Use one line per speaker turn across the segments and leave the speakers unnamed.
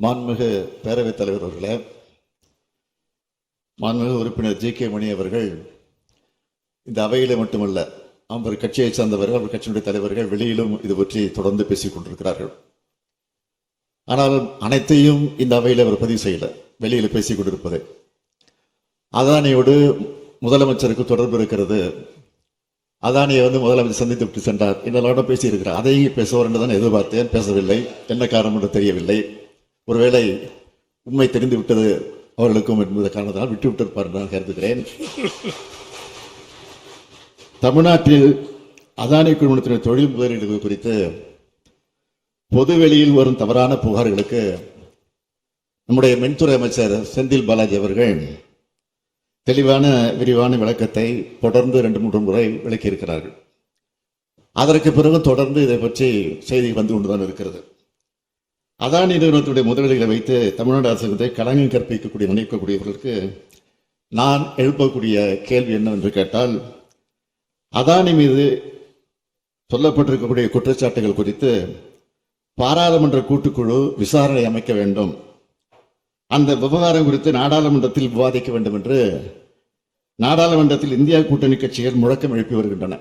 மாண்புமிகு பேரவைத் தலைவர் அவர்களே மாண்புமிகு உறுப்பினர் ஜி கே மணி அவர்கள் இந்த அவையில் மட்டுமல்ல அவர் கட்சியைச் சார்ந்தவர்கள் அவர் கட்சியினுடைய தலைவர்கள் வெளியிலும் இது பற்றி தொடர்ந்து பேசிக் கொண்டிருக்கிறார்கள். ஆனால் அனைத்தையும் இந்த அவையில் அவர் பதிவு செய்யல வெளியில் பேசிக் கொண்டிருப்பது. அதானியோடு முதலமைச்சருக்கு தொடர்பு இருக்கிறது. அதானியை வந்து முதலமைச்சர் சந்தித்து விட்டு சென்றார். என்னெல்லாம் பேசியிருக்கிறார். அதையும் பேசுவார் என்று தான் எதிர்பார்த்தேன். பேசவில்லை. என்ன காரணம் என்று தெரியவில்லை. ஒருவேளை உண்மை தெரிந்து விட்டது அவர்களுக்கும் என்பதை காரணத்தால் விட்டுவிட்டு இருப்பார் நான் கருதுகிறேன். தமிழ்நாட்டில் அதானி குழுமத்தினர் தொழில் முதலீடுகள் குறித்து பொதுவெளியில் வரும் தவறான புகார்களுக்கு நம்முடைய மின்துறை அமைச்சர் செந்தில் பாலாஜி அவர்கள் தெளிவான விரிவான விளக்கத்தை தொடர்ந்து ரெண்டு மூன்று முறை விளக்கியிருக்கிறார்கள். அதற்கு பிறகு தொடர்ந்து இதை பற்றி செய்தி வந்து கொண்டுதான் இருக்கிறது. அதானி நிறுவனத்துடைய முதலீடுகளை வைத்து தமிழ்நாடு அரசுக்கு களங்கம் கற்பிக்கக்கூடிய நினைக்கக்கூடியவர்களுக்கு நான் எழுப்பக்கூடிய கேள்வி என்னவென்று கேட்டால் அதானி மீது சொல்லப்பட்டிருக்கக்கூடிய குற்றச்சாட்டுகள் குறித்து பாராளுமன்ற கூட்டுக்குழு விசாரணை அமைக்க வேண்டும். அந்த விவகாரம் குறித்து நாடாளுமன்றத்தில் விவாதிக்க வேண்டும் என்று நாடாளுமன்றத்தில் இந்தியா கூட்டணி கட்சிகள் முழக்கம் எழுப்பி வருகின்றன.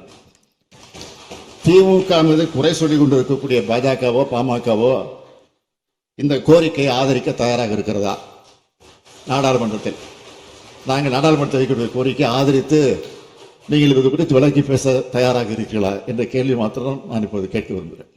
திமுக மீது குறை சொல்லிக் கொண்டிருக்கக்கூடிய பாஜகவோ பாமகவோ இந்த கோரிக்கையை ஆதரிக்க தயாராக இருக்கிறதா? நாடாளுமன்றத்தில். நாங்கள் நாடாளுமன்றத்தில் வைக்கக்கூடிய கோரிக்கையை ஆதரித்து நீங்கள் இது குறித்து விளக்கி பேச தயாராக இருக்கிறீர்களா? என்ற கேள்வி மாத்திரம் நான் இப்போது கேட்க விரும்புகிறேன்.